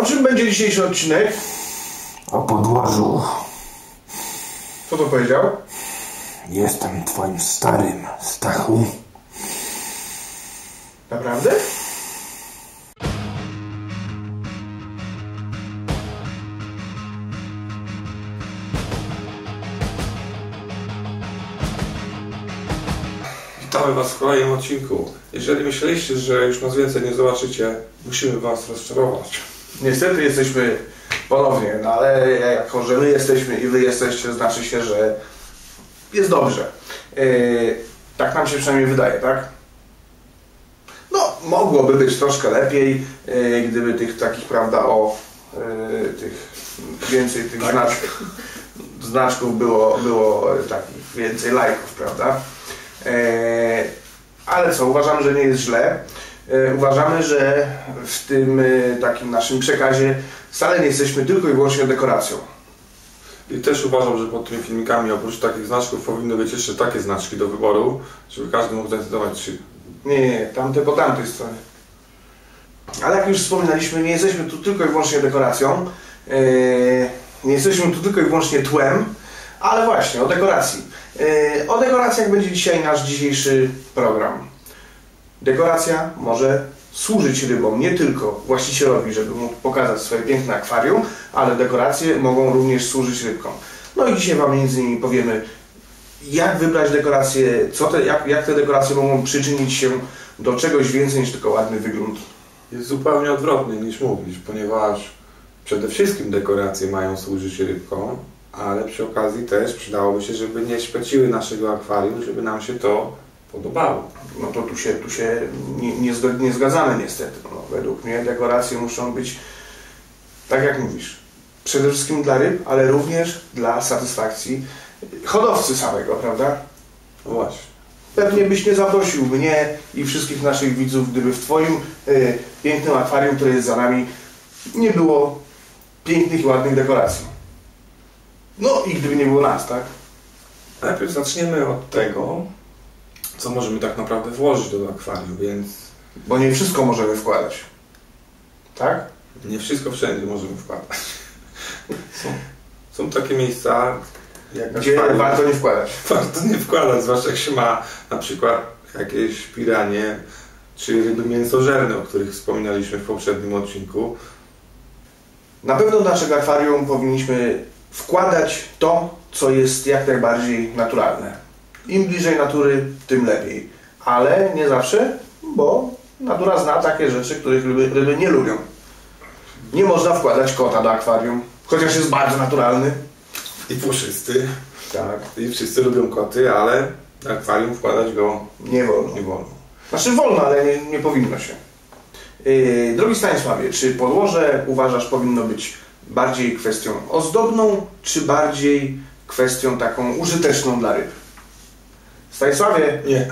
O czym będzie dzisiejszy odcinek? O podłożu. Co to powiedział? Jestem twoim starym, Stachu. Naprawdę? Witamy Was w kolejnym odcinku. Jeżeli myśleliście, że już nas więcej nie zobaczycie, musimy Was rozczarować. Niestety jesteśmy ponownie, no ale jako, że my jesteśmy i wy jesteście, znaczy się, że jest dobrze. Yy, tak nam się przynajmniej wydaje, tak? No, mogłoby być troszkę lepiej, yy, gdyby tych takich, prawda, o yy, tych więcej tych znaczków, znaczków było, było takich więcej lajków, prawda? Yy, ale co, uważamy, że nie jest źle. E, Uważamy, że w tym e, takim naszym przekazie wcale nie jesteśmy tylko i wyłącznie dekoracją. I też uważam, że pod tymi filmikami oprócz takich znaczków powinny być jeszcze takie znaczki do wyboru, żeby każdy mógł zdecydować czy Nie, nie, tamte po tamtej stronie. Ale jak już wspominaliśmy, nie jesteśmy tu tylko i wyłącznie dekoracją. e, Nie jesteśmy tu tylko i wyłącznie tłem, ale właśnie o dekoracji. O dekoracjach będzie dzisiaj nasz dzisiejszy program. Dekoracja może służyć rybom, nie tylko właścicielowi, żeby mógł pokazać swoje piękne akwarium, ale dekoracje mogą również służyć rybkom. No i dzisiaj Wam między innymi powiemy, jak wybrać dekoracje, co te, jak, jak te dekoracje mogą przyczynić się do czegoś więcej niż tylko ładny wygląd. jest zupełnie odwrotny niż mówisz, ponieważ przede wszystkim dekoracje mają służyć rybkom, ale przy okazji też przydałoby się, żeby nie śpeciły naszego akwarium, żeby nam się to podobało. No to tu się, tu się nie, nie, nie zgadzamy niestety. No, według mnie dekoracje muszą być, tak jak mówisz, przede wszystkim dla ryb, ale również dla satysfakcji hodowcy samego, prawda? No właśnie. Pewnie byś nie zaprosił mnie i wszystkich naszych widzów, gdyby w Twoim y, pięknym akwarium, które jest za nami, nie było pięknych i ładnych dekoracji. No i gdyby nie było nas, tak? Najpierw zaczniemy od tego, co możemy tak naprawdę włożyć do akwarium, więc Bo nie wszystko możemy wkładać. Tak? nie wszystko wszędzie możemy wkładać. Są, są takie miejsca, jak Gdzie akwarium, warto nie wkładać. warto nie wkładać, zwłaszcza jak się ma na przykład jakieś piranie czy ryby mięsożerne, o których wspominaliśmy w poprzednim odcinku. Na pewno do naszego akwarium powinniśmy wkładać to, co jest jak najbardziej naturalne. Im bliżej natury, tym lepiej. Ale nie zawsze, bo natura zna takie rzeczy, których ryby, ryby nie lubią. Nie można wkładać kota do akwarium, chociaż jest bardzo naturalny. I puszysty. Tak. I wszyscy lubią koty, ale do akwarium wkładać go Nie wolno. nie wolno. Znaczy wolno, ale nie, nie powinno się. Yy, drogi Stanisławie, czy podłoże uważasz powinno być bardziej kwestią ozdobną, czy bardziej kwestią taką użyteczną dla ryb? Stanisławie, Nie.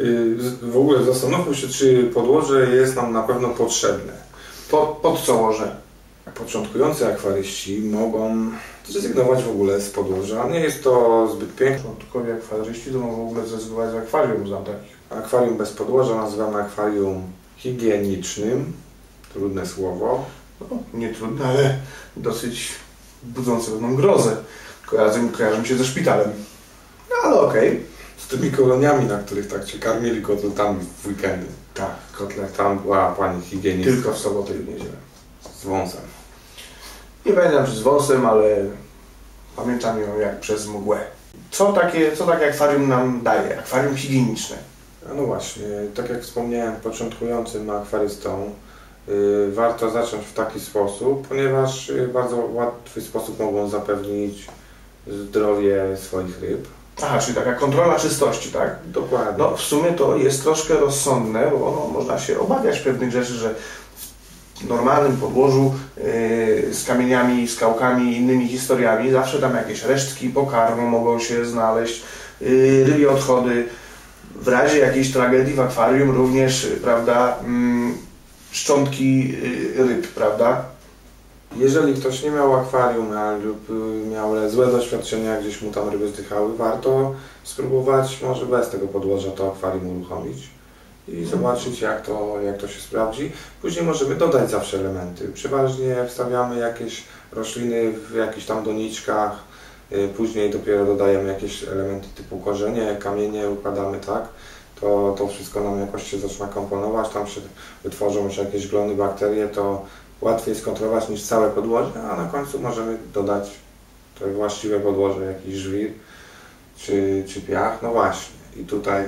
Y, W ogóle zastanówmy się, czy podłoże jest nam na pewno potrzebne. pod, pod co łoże? Początkujący akwaryści mogą zrezygnować w ogóle z podłoża. Nie jest to zbyt piękne. Początkowi akwarzyści to mogą w ogóle zrezygnować z akwarium, znam takich. Akwarium bez podłoża nazywamy akwarium higienicznym. Trudne słowo. No, nie trudne, ale dosyć budzące pewną grozę. Kojarzą, kojarzą mi się ze szpitalem. No ale okej. Z tymi koloniami, na których tak cię karmili kotletami w weekendy. Tak, kotlet. Tam była pani higienistka Tylko w sobotę i w niedzielę. z wąsem. Nie pamiętam czy z wąsem, ale pamiętam ją jak przez mgłę. Co takie, co takie akwarium nam daje? Akwarium higieniczne. No właśnie, tak jak wspomniałem, początkującym akwarystą y, warto zacząć w taki sposób, ponieważ y, w bardzo łatwy sposób mogą zapewnić zdrowie swoich ryb. Aha, czyli taka kontrola czystości, tak? Dokładnie. No w sumie to jest troszkę rozsądne, bo no, można się obawiać pewnych rzeczy, że w normalnym podłożu yy, z kamieniami, skałkami i innymi historiami zawsze tam jakieś resztki pokarmu mogą się znaleźć, yy, rybie odchody. W razie jakiejś tragedii w akwarium również, yy, prawda, mm, szczątki yy, ryb, prawda? Jeżeli ktoś nie miał akwarium a, lub y, miał złe doświadczenia, gdzieś mu tam ryby zdychały, warto spróbować może bez tego podłoża to akwarium uruchomić. i zobaczyć jak to, jak to się sprawdzi. Później możemy dodać zawsze elementy. Przeważnie wstawiamy jakieś rośliny w jakichś tam doniczkach, y, później dopiero dodajemy jakieś elementy typu korzenie, kamienie układamy tak. To, to wszystko nam jakoś się zaczyna komponować, tam się wytworzą już jakieś glony, bakterie, to łatwiej skontrolować niż całe podłoże, a na końcu możemy dodać to właściwe podłoże, jakiś żwir czy, czy piach. No właśnie, i tutaj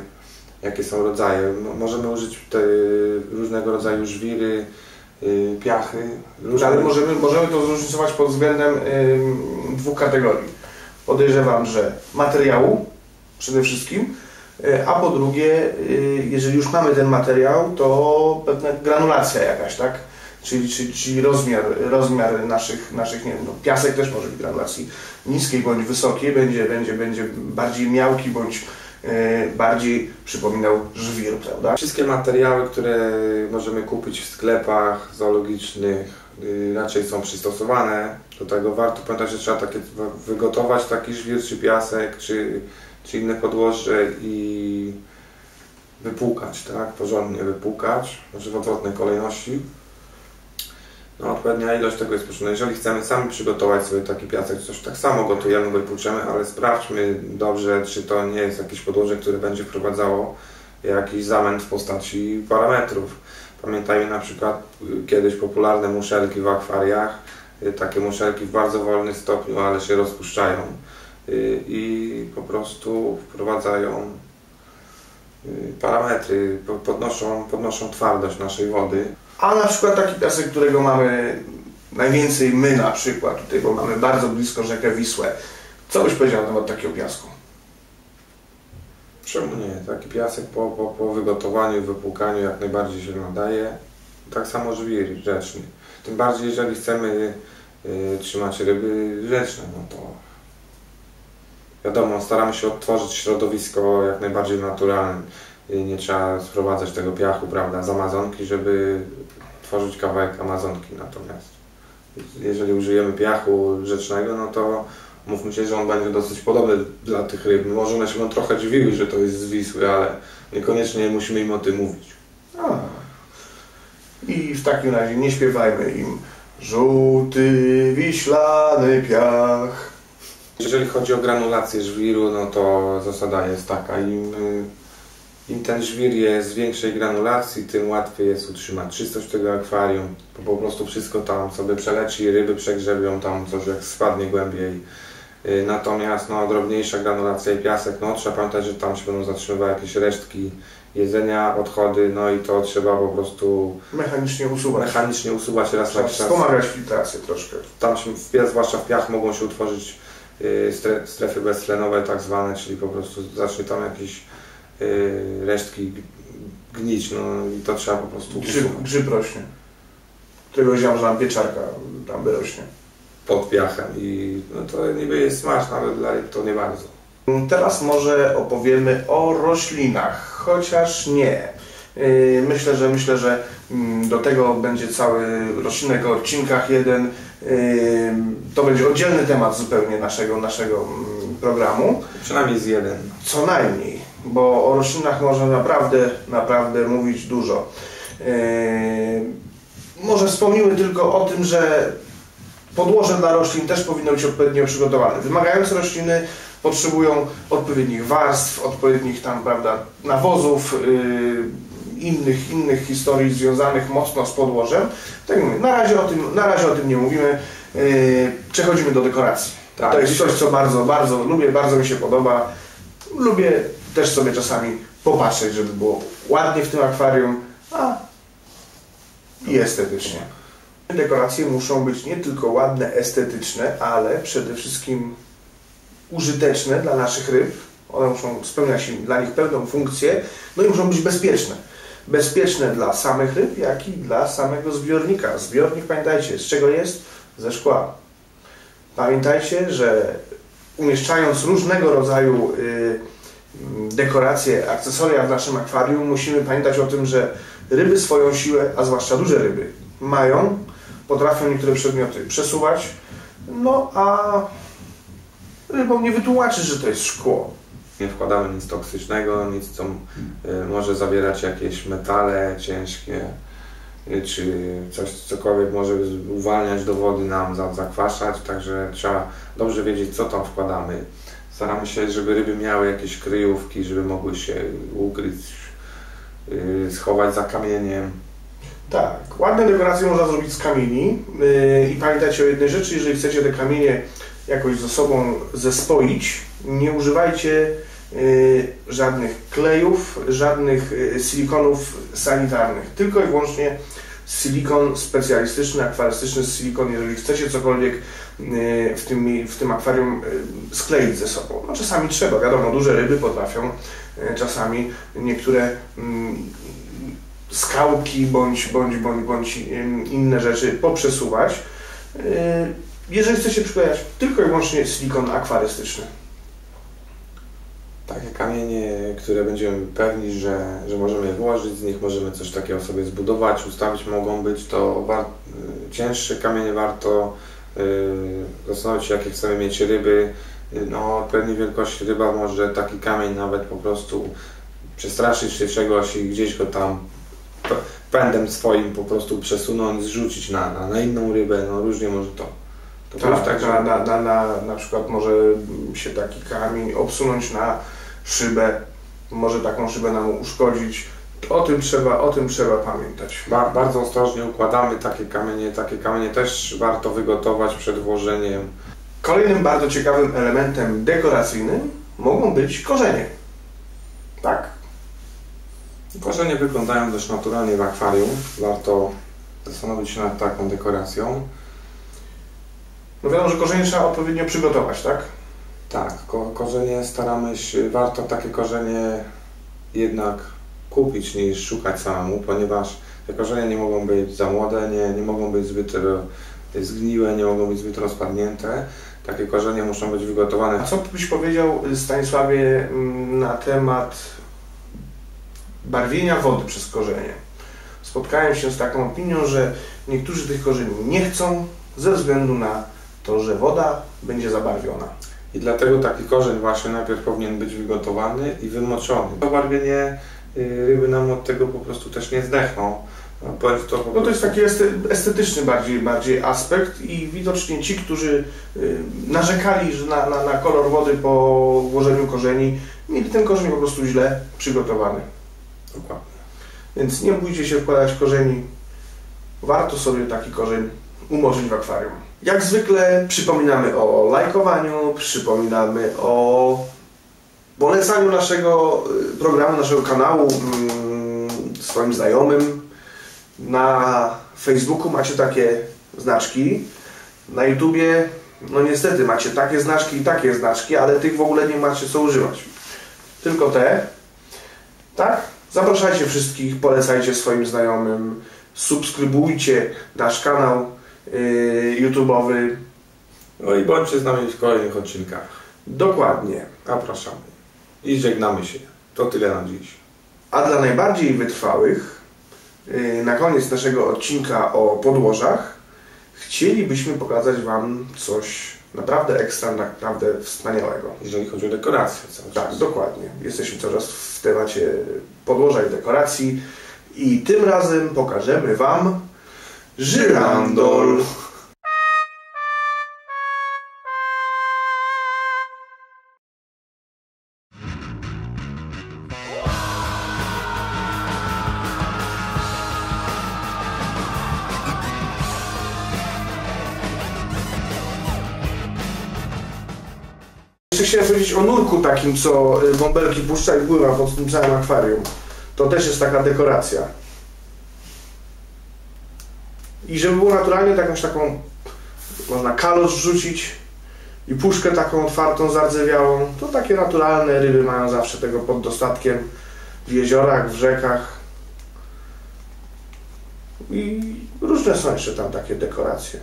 jakie są rodzaje. Mo- Możemy użyć te różnego rodzaju żwiry, y, piachy. Różne... Ale możemy, możemy to zróżnicować pod względem dwóch kategorii. Podejrzewam, że materiału przede wszystkim, y, a po drugie, y, jeżeli już mamy ten materiał, to pewna granulacja jakaś, tak? Czyli, czyli, czyli rozmiar, rozmiar naszych, naszych, nie wiem, no, piasek też może być granulacji niskiej bądź wysokiej, będzie, będzie, będzie bardziej miałki bądź y, bardziej przypominał żwir, prawda? Wszystkie materiały, które możemy kupić w sklepach zoologicznych, y, raczej są przystosowane do tego. Warto pamiętać, że trzeba takie wygotować taki żwir, czy piasek, czy, czy inne podłoże i wypłukać, tak? Porządnie wypłukać, może w odwrotnej kolejności. No, odpowiednia ilość tego jest potrzebna. Jeżeli chcemy sami przygotować sobie taki piasek, coś tak samo gotujemy, go i ale sprawdźmy dobrze, czy to nie jest jakieś podłoże, które będzie wprowadzało jakiś zamęt w postaci parametrów. Pamiętajmy na przykład y, kiedyś popularne muszelki w akwariach, y, takie muszelki w bardzo wolnym stopniu, ale się rozpuszczają y, i po prostu wprowadzają parametry, po- podnoszą, podnoszą twardość naszej wody. A na przykład taki piasek, którego mamy najwięcej my na przykład tutaj, bo mamy bardzo blisko rzekę Wisłę. Co byś powiedział na temat takiego piasku? Czemu nie? Taki piasek po, po, po wygotowaniu i wypłukaniu jak najbardziej się nadaje. Tak samo żwir rzeczny. Tym bardziej, jeżeli chcemy y, trzymać ryby rzeczne, no to wiadomo, staramy się odtworzyć środowisko jak najbardziej naturalne. Y, Nie trzeba sprowadzać tego piachu, prawda, z Amazonki, żeby tworzyć kawałek Amazonki. Natomiast jeżeli użyjemy piachu rzecznego, no to mówmy się, że on będzie dosyć podobny dla tych ryb. Może one się będą trochę dziwiły, że to jest z Wisły, ale niekoniecznie musimy im o tym mówić. A. I w takim razie nie śpiewajmy im żółty, wiślany piach. Jeżeli chodzi o granulację żwiru, no to zasada jest taka, im, im ten żwir jest większej granulacji, tym łatwiej jest utrzymać czystość tego akwarium, bo po prostu wszystko tam sobie przeleci, ryby przegrzebią tam coś jak spadnie głębiej. Y, Natomiast no, drobniejsza granulacja i piasek, no trzeba pamiętać, że tam się będą zatrzymywały jakieś resztki jedzenia, odchody, no i to trzeba po prostu Mechanicznie usuwać. mechanicznie usuwać raz na jakiś czas. wspomagać filtrację troszkę. Tam się, w piach, zwłaszcza w piach, mogą się utworzyć y, stre, strefy beztlenowe tak zwane, czyli po prostu zacznie tam jakieś y, resztki g- gnić, no i to trzeba po prostu Grzyb, usunąć grzyb rośnie. Którego wiedziałem, że tam pieczarka tam by rośnie. pod piachem i no to niby jest smaczne, ale dla ryb to nie bardzo. Teraz może opowiemy o roślinach, chociaż nie. Yy, Myślę, że myślę, że mm, do tego będzie cały roślinek o odcinkach jeden. Yy, To będzie oddzielny temat zupełnie naszego, naszego mm, programu. Przynajmniej z jeden. Co najmniej, bo o roślinach można naprawdę, naprawdę mówić dużo. Yy, może wspomnimy tylko o tym, że podłoże dla roślin też powinno być odpowiednio przygotowane. Wymagające rośliny potrzebują odpowiednich warstw, odpowiednich tam, prawda, nawozów, yy, innych, innych historii związanych mocno z podłożem. Tak mówię, na razie o tym, na razie o tym nie mówimy. Yy, przechodzimy do dekoracji. Tak, to jest coś, co bardzo, bardzo lubię, bardzo mi się podoba. Lubię też sobie czasami popatrzeć, żeby było ładnie w tym akwarium, a i estetycznie. Dekoracje muszą być nie tylko ładne, estetyczne, ale przede wszystkim użyteczne dla naszych ryb. One muszą spełniać dla nich pełną funkcję, no i muszą być bezpieczne. Bezpieczne dla samych ryb, jak i dla samego zbiornika. Zbiornik, pamiętajcie, z czego jest? Ze szkła. Pamiętajcie, że umieszczając różnego rodzaju y, mm, dekoracje, akcesoria w naszym akwarium, musimy pamiętać o tym, że ryby swoją siłę, a zwłaszcza duże ryby, mają, potrafią niektóre przedmioty przesuwać, no a rybom nie wytłumaczysz, że to jest szkło. Nie wkładamy nic toksycznego, nic co y, może zawierać jakieś metale ciężkie, y, czy coś, cokolwiek może uwalniać do wody nam, za- zakwaszać, także trzeba dobrze wiedzieć, co tam wkładamy. Staramy się, żeby ryby miały jakieś kryjówki, żeby mogły się ukryć, y, schować za kamieniem. Tak, ładne dekoracje można zrobić z kamieni. Yy, i pamiętajcie o jednej rzeczy, jeżeli chcecie te kamienie jakoś ze sobą zespoić, nie używajcie yy, żadnych klejów, żadnych silikonów sanitarnych, tylko i wyłącznie silikon specjalistyczny, akwarystyczny silikon, jeżeli chcecie cokolwiek yy, w tym, w tym akwarium yy, skleić ze sobą. No czasami trzeba, wiadomo, duże ryby potrafią yy, czasami niektóre mm, skałki bądź, bądź, bądź, bądź inne rzeczy poprzesuwać. Jeżeli chcecie przyklejać tylko i wyłącznie silikon akwarystyczny. Takie kamienie, które będziemy pewni, że, że możemy je włożyć, z nich możemy coś takiego sobie zbudować, ustawić, mogą być to y, cięższe kamienie, warto y, zastanowić się, jakie chcemy mieć ryby. No, odpowiedniej wielkości ryba może taki kamień nawet po prostu przestraszyć się czegoś i gdzieś go tam pędem swoim po prostu przesunąć, zrzucić na, na, na inną rybę, no różnie może to. to Tak, tak, na, na, na, na przykład może się taki kamień obsunąć na szybę, może taką szybę nam uszkodzić. O tym trzeba, o tym trzeba pamiętać. Ba- bardzo ostrożnie układamy takie kamienie. Takie kamienie też warto wygotować przed włożeniem. Kolejnym bardzo ciekawym elementem dekoracyjnym mogą być korzenie. Tak? Korzenie wyglądają dość naturalnie w akwarium. Warto zastanowić się nad taką dekoracją. No wiadomo, że korzenie trzeba odpowiednio przygotować, tak? Tak, ko- korzenie staramy się, warto takie korzenie jednak kupić niż szukać samemu, ponieważ te korzenie nie mogą być za młode, nie, nie mogą być zbyt zgniłe, nie mogą być zbyt rozpadnięte. Takie korzenie muszą być wygotowane A co byś powiedział, Stanisławie, mm, na temat barwienia wody przez korzenie? Spotkałem się z taką opinią, że niektórzy tych korzeni nie chcą ze względu na to, że woda będzie zabarwiona. I dlatego taki korzeń właśnie najpierw powinien być wygotowany i wymoczony. To barwienie y, ryby nam od tego po prostu też nie zdechną. No, to, No to jest taki estetyczny bardziej, bardziej aspekt i widocznie ci, którzy y, narzekali że na, na, na kolor wody po włożeniu korzeni, mieli ten korzeń po prostu źle przygotowany. Dokładnie. Więc nie bójcie się wkładać korzeni. Warto sobie taki korzeń umożyć w akwarium. Jak zwykle przypominamy o lajkowaniu, przypominamy o polecaniu naszego y, programu, naszego kanału mm, swoim znajomym. Na Facebooku macie takie znaczki. Na YouTubie, no niestety, macie takie znaczki i takie znaczki, ale tych w ogóle nie macie co używać. Tylko te. Tak? Zapraszajcie wszystkich, polecajcie swoim znajomym, subskrybujcie nasz kanał YouTube'owy. No i bądźcie z nami w kolejnych odcinkach. Dokładnie. Zapraszamy. I żegnamy się. To tyle na dziś. A dla najbardziej wytrwałych, yy, na koniec naszego odcinka o podłożach, chcielibyśmy pokazać Wam coś naprawdę ekstra, naprawdę wspaniałego. Jeżeli chodzi o dekorację cały Tak, czas. dokładnie. Jesteśmy coraz w temacie podłoża i dekoracji i tym razem pokażemy Wam żyrandol. Chciałem powiedzieć o nurku takim, co y, bąbelki puszcza i pływa pod tym całym akwarium. To też jest taka dekoracja. I żeby było naturalnie, to jakąś taką można kalosz wrzucić i puszkę taką otwartą, zardzewiałą. To takie naturalne ryby mają zawsze tego pod dostatkiem w jeziorach, w rzekach. I różne są jeszcze tam takie dekoracje.